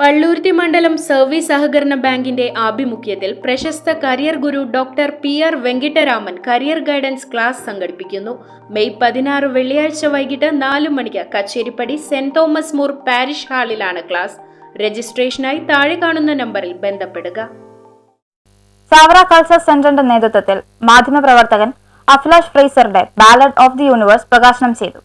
പള്ളൂർത്തി മണ്ഡലം സർവീസ് സഹകരണ ബാങ്കിന്റെ ആഭിമുഖ്യത്തിൽ പ്രശസ്ത career guru doctor P R Venkataraman career guidance class സംഘടിപ്പിക്കുന്നു. മെയ് പതിനാറ് വെള്ളിയാഴ്ച വൈകിട്ട് നാല് മണിക്ക് Kacheripady saint Thomas Moore parish ഹാളിലാണ് class. രജിസ്ട്രേഷനായി താഴെ കാണുന്ന നമ്പറിൽ ബന്ധപ്പെടുക. സാവറ കൾച്ചർ സെന്ററിന്റെ നേതൃത്വത്തിൽ മാധ്യമപ്രവർത്തകൻ അഫ്ലാഷ് ഫ്രൈസറുടെ ബാലഡ് ഓഫ് ദി യൂണിവേഴ്സ് പ്രകാശനം ചെയ്തു.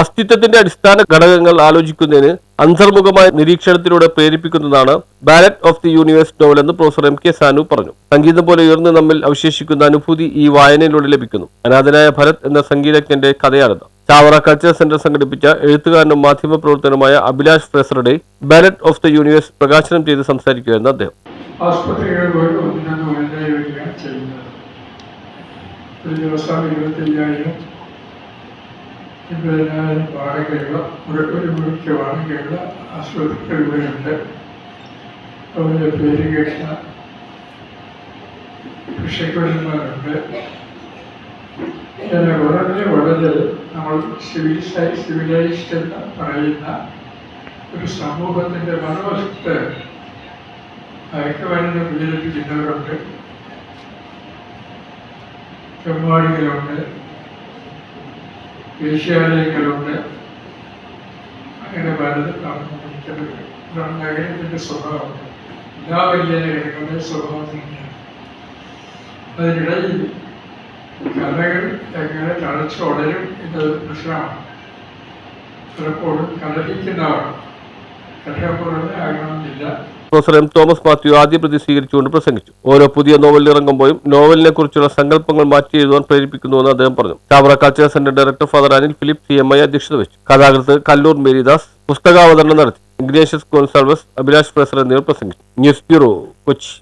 അസ്തിത്വത്തിന്റെ അടിസ്ഥാന ഘടകങ്ങൾ ആലോചിക്കുന്നതിന് അന്തർമുഖമായ നിരീക്ഷണത്തിലൂടെ പ്രേരിപ്പിക്കുന്നതാണ് ballot of the universe novel എന്ന് പ്രൊഫസർ എം കെ സാനു പറഞ്ഞു. സംഗീതം പോലെ ഉയർന്ന് നമ്മിൽ അവശേഷിക്കുന്ന അനുഭൂതി ഈ വായനയിലൂടെ ലഭിക്കുന്നു. അനാഥനായ ഭരത് എന്ന സംഗീതജ്ഞന്റെ കഥയാണിത്. ചാവറ കൾച്ചർ സെന്റർ സംഘടിപ്പിച്ച എഴുത്തുകാരനും മാധ്യമ മാധ്യമപ്രവർത്തനമായ അഭിലാഷ് ഫ്രേസറുടെ ബാലറ്റ് ഓഫ് ദി യൂണിവേഴ്സ് പ്രകാശനം ചെയ്ത് സംസാരിക്കുകയായിരുന്നു അദ്ദേഹം. ഒരു ദിവസം ഇരുപത്തയ്യായിരം എൺപതിനായിരം വാടകയുള്ള ഒരു മുറിക്ക് വാടകയുള്ള ആശുപത്രികൾ ഇവരുണ്ട് അവരുടെ പേര് കേട്ട കൃഷിക്കുടന്മാരുണ്ട്. ഇങ്ങനെ വളരെ വളരെ നമ്മൾ സിവിലൈ സിവിലൈസ്ഡ് എന്ന് പറയുന്ന ഒരു സമൂഹത്തിന്റെ മറുവശത്ത് മയക്കുമരുന്ന് പ്രചരിപ്പിക്കുന്നവരുണ്ട്. ചെമ്മാടികളുണ്ട് വേശ്യാലയങ്ങളുണ്ട് അങ്ങനെ പലതും നടന്നുകൊണ്ടിരിക്കുന്നത് ഇതാണ് നഗരത്തിന്റെ സ്വഭാവം. എല്ലാ വലിയ നഗരങ്ങളുടെ സ്വഭാവം തന്നെയാണ്. അതിനിടയിൽ കലകൾ എങ്ങനെ തളച്ചു വളരും എന്നത് പ്രശ്നമാണ്. പലപ്പോഴും കലഹിക്കുന്നവർ കലഹപ്പുറമേ ആകണമെന്നില്ല. പ്രൊഫസർ എം തോമസ് മാത്യു ആദ്യ പ്രതി സ്വീകരിച്ചുകൊണ്ട് പ്രസംഗിച്ചു. ഓരോ പുതിയ നോവൽ ഇറങ്ങുമ്പോഴും നോവലിനെ കുറിച്ചുള്ള സങ്കല്പങ്ങൾ മാറ്റി എഴുതുവാൻ പ്രേരിപ്പിക്കുന്നുവെന്ന് അദ്ദേഹം പറഞ്ഞു. Chavara culture centre director father Anil Philip C M I അധ്യക്ഷത വഹിച്ചു. കഥാകൃത്ത് കല്ലൂർ മേരിദാസ് പുസ്തകാവതരണം നടത്തി. ഇഗ്നേഷ്യസ് കോൺസൾവസ് അഭിലാഷ് പ്രസർ എന്നിവർ പ്രസംഗിച്ചു. News bureau Kochi.